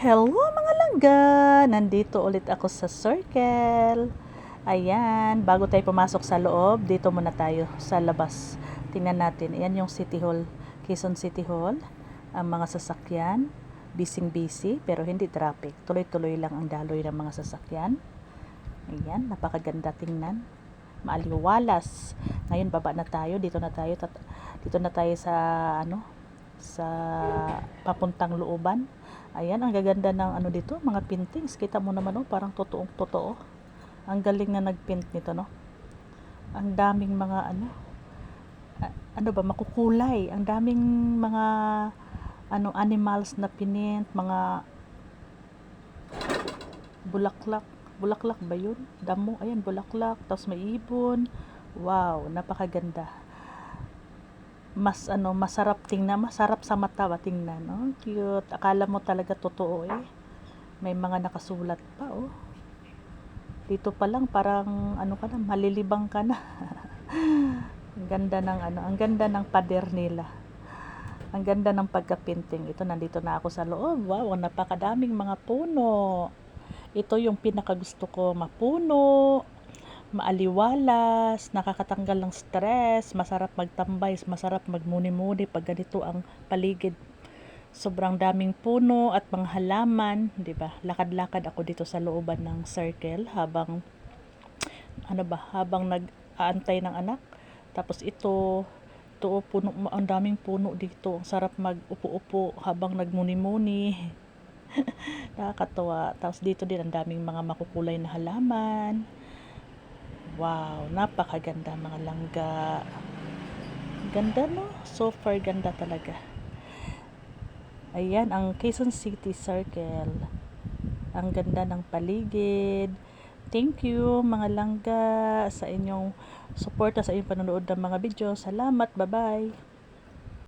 Hello mga langga! Nandito ulit ako sa circle. Ayan, bago tayo pumasok sa loob, dito muna tayo sa labas. Tingnan natin, ayan yung City Hall, Quezon City Hall. Ang mga sasakyan, busy-busy pero hindi traffic. Tuloy-tuloy lang ang daloy ng mga sasakyan. Ayan, napakaganda tingnan. Maaliwalas. Ngayon baba na tayo, dito na tayo, dito na tayo sa ano, sa papuntang looban. Ayan, ang gaganda ng ano dito, mga paintings. Kita mo naman oh, parang totoong totoo. Ang galing na nagpaint nito, no? Ang daming mga ano, ano ba, makukulay. Ang daming mga ano animals na pinint, mga bulaklak. Bulaklak ba yun? Damo, ayan, bulaklak. Tapos may ibon. Wow, napakaganda mas ano masarap tingnan masarap sa mata ba tingnan no? Cute. Akala mo talaga totoo eh. May mga nakasulat pa oh. Dito pa lang parang ano ka na malilibang ka na. Ang ganda ng ano ang ganda ng pader nila. Ang ganda ng pagka-painting ito nandito na ako sa loob. Wow napakadaming mga puno. Ito yung pinakagusto ko mapuno maaliwalas, nakakatanggal ng stress, masarap magtambay, masarap magmuni-muni pag ganito ang paligid. Sobrang daming puno at mga halaman, 'di ba? Lakad-lakad ako dito sa looban ng circle habang ano ba, habang nag-aantay ng anak. Tapos ito, ito puno, ang daming puno dito. Ang sarap mag-upo-upo habang nagmuni-muni. Nakakatawa. Tapos dito din ang daming mga makukulay na halaman. Wow, napakaganda mga langga. Ganda no? So far ganda talaga. Ayan, ang Quezon City Circle. Ang ganda ng paligid. Thank you mga langga sa inyong suporta sa inyong panonood ng mga video. Salamat, bye-bye.